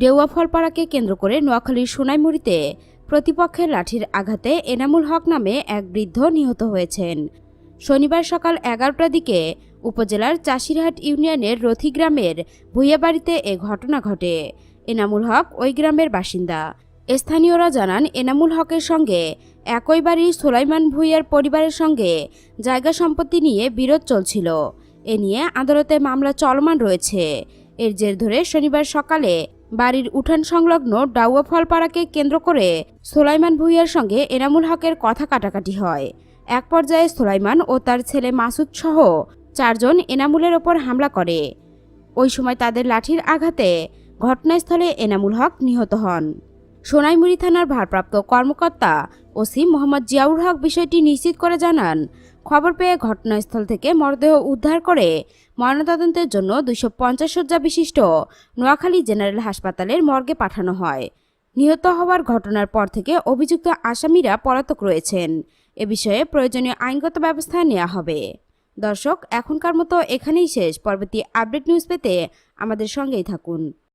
ডেউয়া ফলপাড়াকে কেন্দ্র করে নোয়াখালীর সোনাইমুড়িতে প্রতিপক্ষের লাঠির আঘাতে এনামুল হক নামে এক বৃদ্ধ নিহত হয়েছেন। শনিবার সকাল এগারোটার দিকে উপজেলার চাষিরহাট ইউনিয়নের রথি গ্রামের ভুইয়াবাড়িতে এ ঘটনা ঘটে। এনামুল হক ওই গ্রামের বাসিন্দা। স্থানীয়রা জানান, এনামুল হকের সঙ্গে একই বাড়ির সোলাইমান ভুইয়ার পরিবারের সঙ্গে জায়গা সম্পত্তি নিয়ে বিরোধ চলছিল। এ নিয়ে আদালতে মামলা চলমান রয়েছে। এর জের ধরে শনিবার সকালে বাড়ির উঠান সংলগ্ন ডাউয়া ফলপাড়াকে কেন্দ্র করে সোলাইমান ভুইয়ার সঙ্গে এনামুল হকের কথা কাটাকাটি হয়। এক পর্যায়ে সোলাইমান ও তার ছেলে মাসুদ সহ চারজন এনামুলের ওপর হামলা করে। ওই সময় তাদের লাঠির আঘাতে ঘটনাস্থলে এনামুল হক নিহত হন। সোনাইমুড়ি থানার ভারপ্রাপ্ত কর্মকর্তা ওসি মোহাম্মদ জিয়াউর হক বিষয়টি নিশ্চিত করে জানান খবর পেয়ে ঘটনাস্থল থেকে মরদেহ উদ্ধার করে ময়নাতদন্তের জন্য দুইশো পঞ্চাশ শয্যা বিশিষ্ট নোয়াখালী জেনারেল হাসপাতালের মর্গে পাঠানো হয়। নিহত হওয়ার ঘটনার পর থেকে অভিযুক্ত আসামিরা পলাতক রয়েছেন। এ বিষয়ে প্রয়োজনীয় আইনগত ব্যবস্থা নেওয়া হবে। দর্শক, এখনকার মতো এখানেই শেষ। পরবর্তী আপডেট নিউজ পেতে আমাদের সঙ্গেই থাকুন।